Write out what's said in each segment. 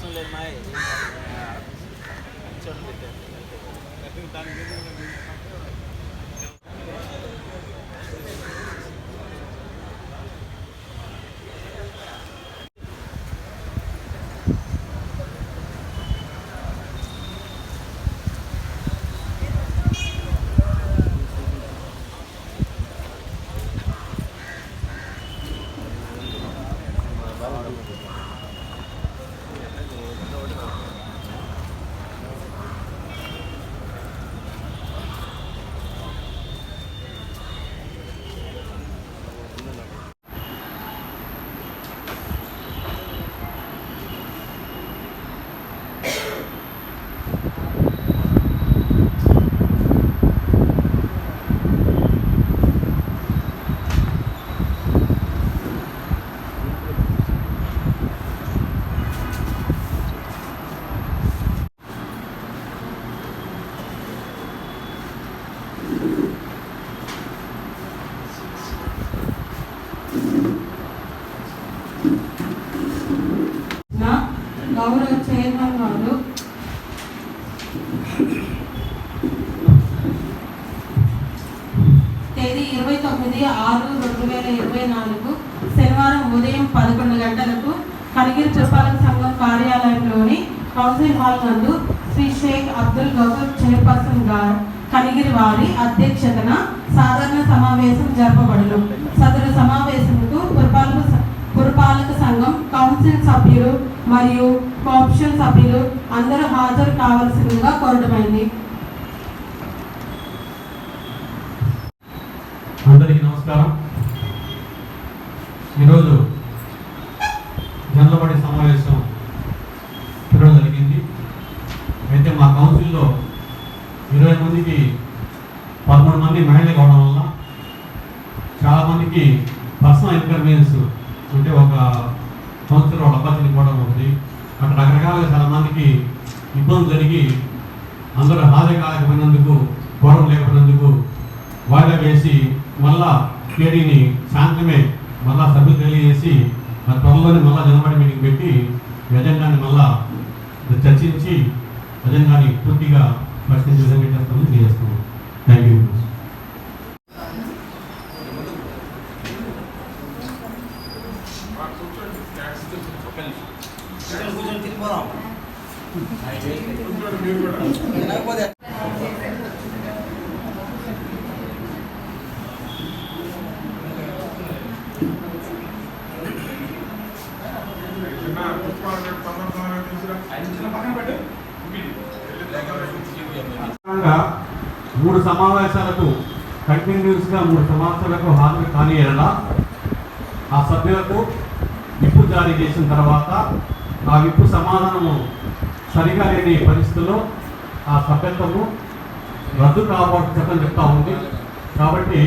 ছোট గౌరవ చైర్మన్ గారు తేదీ ఇరవై తొమ్మిది ఆరు రెండు వేల ఇరవై నాలుగు శనివారం ఉదయం పదకొండు గంటలకు కనిగిరి చుట్టాల సంఘం కార్యాలయంలోని కౌన్సిల్ హాల్ నందు శ్రీ షేక్ అబ్దుల్ గఫూర్ చైర్పర్సన్ గారు కనిగిరి వారి అధ్యక్షతన సాధారణ సమావేశం జరపబడును. సదరు సమావేశంకు పురపాలక పురపాలక సంఘం కౌన్సిల్ సభ్యులు మరియు కోఆప్షన్ సభ్యులు అందరూ హాజరు కావాల్సిందిగా కోరడమైంది అందరికీ నమస్కారం. ఈరోజు జనలబడి సమావేశం ఈరోజు జరిగింది. అయితే మా కౌన్సిల్లో ఇరవై మందికి పదమూడు మంది మహిళలు కావడం వల్ల చాలామందికి పర్సనల్ ఇన్కన్వీనియన్స్ అంటే ఒక సంవత్సరం వాళ్ళ అబ్బాయి చనిపోవడం ఉంది మందికి ఇబ్బంది జరిగి అందరూ హాజరు కాలేకపోయినందుకు గౌరవం లేకపోయినందుకు వాయిదా వేసి మళ్ళా కేడీని శాంతమే మళ్ళా సభ్యులు తెలియజేసి మరి త్వరలోనే మళ్ళా జనబడి మీటింగ్ పెట్టి ఎజెండాని మళ్ళా చర్చించి ఎజెండాని పూర్తిగా పరిశీలించే విధంగా చేస్తామని తెలియజేస్తున్నాం థ్యాంక్ యూ కూర్చొని కారణంగా మూడు సమావేశాలకు కంటిన్యూస్గా మూడు సమావేశాలకు హాజరు కాని ఎలా ఆ సభ్యులకు విప్పు జారీ చేసిన తర్వాత ఆ విప్పు సమాధానము సరిగా లేని పరిస్థితుల్లో ఆ సభ్యత్వము రద్దు కాబట్టి చట్టం చెప్తా ఉంది. కాబట్టి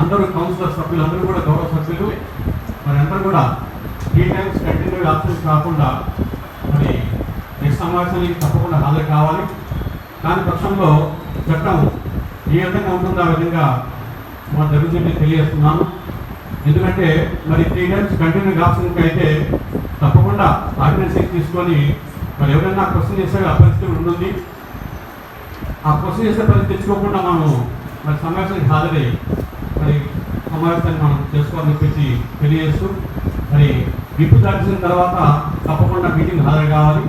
అందరూ కౌన్సిలర్ సభ్యులు అందరూ కూడా గౌరవ సభ్యులు మరి అందరూ కూడా త్రీ టైమ్స్ కంటిన్యూ ఆప్షన్స్ కాకుండా మరి నెక్స్ట్ సమావేశానికి తప్పకుండా హాజరు కావాలి. కానీ పక్షంలో చట్టం ఏ విధంగా ఉంటుందో ఆ విధంగా మా జరుగుతుంది తెలియజేస్తున్నాను ఎందుకంటే మరి త్రీ టైమ్స్ కంటిన్యూ ఆప్షన్కి అయితే తప్పకుండా ఆర్డినెన్సీ తీసుకొని మరి ఎవరైనా క్వశ్చన్ చేస్తే ఆ పరిస్థితి ఉంటుంది. ఆ క్వశ్చన్ చేసే పరిస్థితి తెచ్చుకోకుండా మనం మరి సమావేశానికి హాజరై మరి సమావేశాన్ని మనం చేసుకోవాలని చెప్పేసి తెలియజేస్తూ మరి విప్పు దాటిన తర్వాత తప్పకుండా మీటింగ్ హాజరు కావాలి.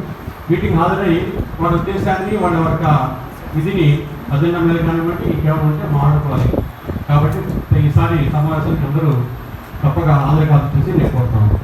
మీటింగ్ హాజరై వాడి ఉద్దేశాన్ని వాడి యొక్క విధిని అజెండా మీద కానివ్వండి ఇంకేమైనా ఉంటే మాట్లాడుకోవాలి కాబట్టి ఈసారి సమావేశానికి అందరూ తప్పగా హాజరు కావాలని చెప్పేసి నేను కోరుతున్నాను.